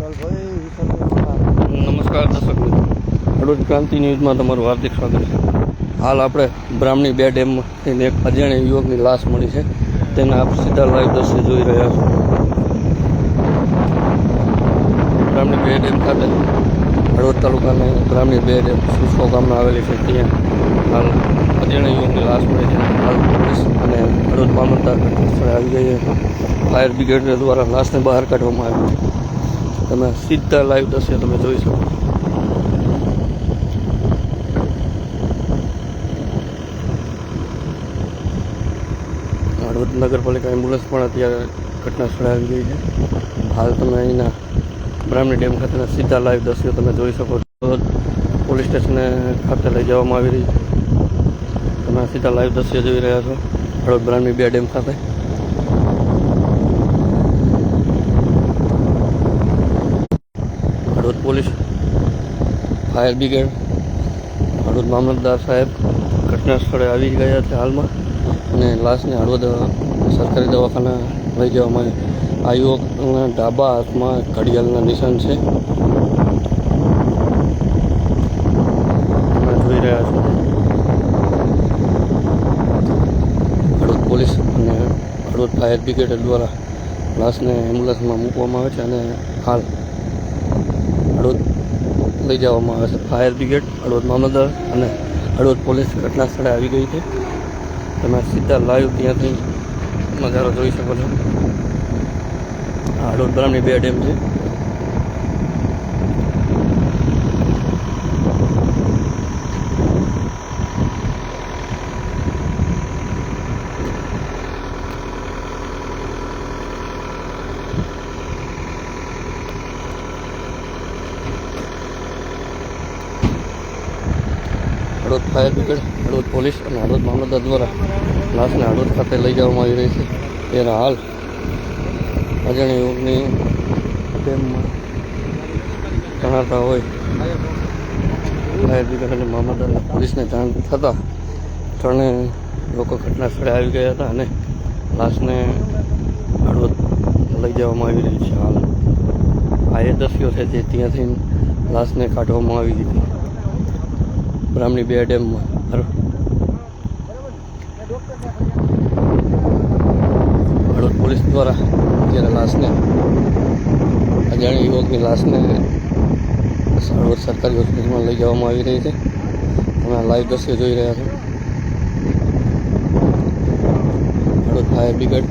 નમસ્કાર દર્શક મિત્રો. હળવદ ક્રાંતિ ન્યૂઝમાં તમારું હાર્દિક સ્વાગત છે. હાલ આપણે બ્રાહ્મણી બે ડેમથી એક અજાણ્યા યુવકની લાશ મળી છે. તેને આપ સીધા લાઈવ દ્રશ્ય જોઈ રહ્યા છો. બ્રાહ્મણી બે ડેમ ખાતે હળવદ તાલુકાને બ્રાહ્મણી બે ડેમ સુસો ગામમાં આવેલી છે. ત્યાં હાલ અજાણ્યા યુવકની લાશ મળી છે. હાલ પોલીસ અને હળવદ મામલતદાર સ્થળે આવી ગઈ છે. ફાયર બ્રિગેડ દ્વારા લાશને બહાર કાઢવામાં આવી છે. તમે સીધા લાઈવ દસે તમે જોઈ શકો. હળવદ નગરપાલિકા એમ્બ્યુલન્સ પણ અત્યારે ઘટના સ્થળે આવી ગઈ છે. હાલ તમે અહીંના બ્રાહ્મણી ડેમ ખાતેના સીધા લાઈવ દ્રશ્યો તમે જોઈ શકો છો. પોલીસ સ્ટેશને ખાતે લઈ જવામાં આવી રહી છે. તમે સીધા લાઈવ દ્રશ્ય જોઈ રહ્યા છો. હળવદ બ્રાહ્મણી બે ડેમ ખાતે Halvad police, fire brigade, Halvad મામલતદાર સાહેબ ઘટના સ્થળે આવી ગયા છે હાલમાં અને લાશને હળવદ સરકારી દવાખાના લઈ જવામાં આ યુવકના ડાબા હાથમાં ઘડિયાળના નિશાન છે. જોઈ રહ્યા છો. હળવદ પોલીસ અને હળવદ ફાયર બ્રિગેડ દ્વારા લાશને એમ્બ્યુલન્સમાં મૂકવામાં આવે છે અને હાલ હળવદ લઈ જવામાં આવે છે. ફાયર બ્રિગેડ, હળવદ મામલતદાર અને હળવદ પોલીસ ઘટના સ્થળે આવી ગઈ છે. તમે સીધા લાઈવ ત્યાંથી નજારો જોઈ શકો છો. આ હળવદ ગામની બે ડેમ છે. Halvad fire brigade, Halvad police અને હળવદ મામલતદાર દ્વારા લાશને હળવદ ખાતે લઈ જવામાં આવી રહી છે. તેના હાલ અજાણી યુવકની ડેમમાં તણાતા હોય, ફાયર બ્રિગેડ અને મામલતદાર પોલીસને જાણ થતાં ત્રણેય લોકો ઘટના સ્થળે આવી ગયા હતા અને લાશને હળવદ લઈ જવામાં આવી રહી છે. હાલ આ એ દ્રશ્યો છે જે ત્યાંથી લાશને કાઢવામાં આવી હતી. બ્રાહ્મણી બે ડેમમાં હળવદ પોલીસ દ્વારા અત્યારે લાશને, અજાણી યુવકની લાશને હળવદ સરકારી હોસ્પિટલમાં લઈ જવામાં આવી રહી છે. તમે લાઈવ દ્રશ્ય જોઈ રહ્યા છો હળવદ ફાયર બ્રિગેડ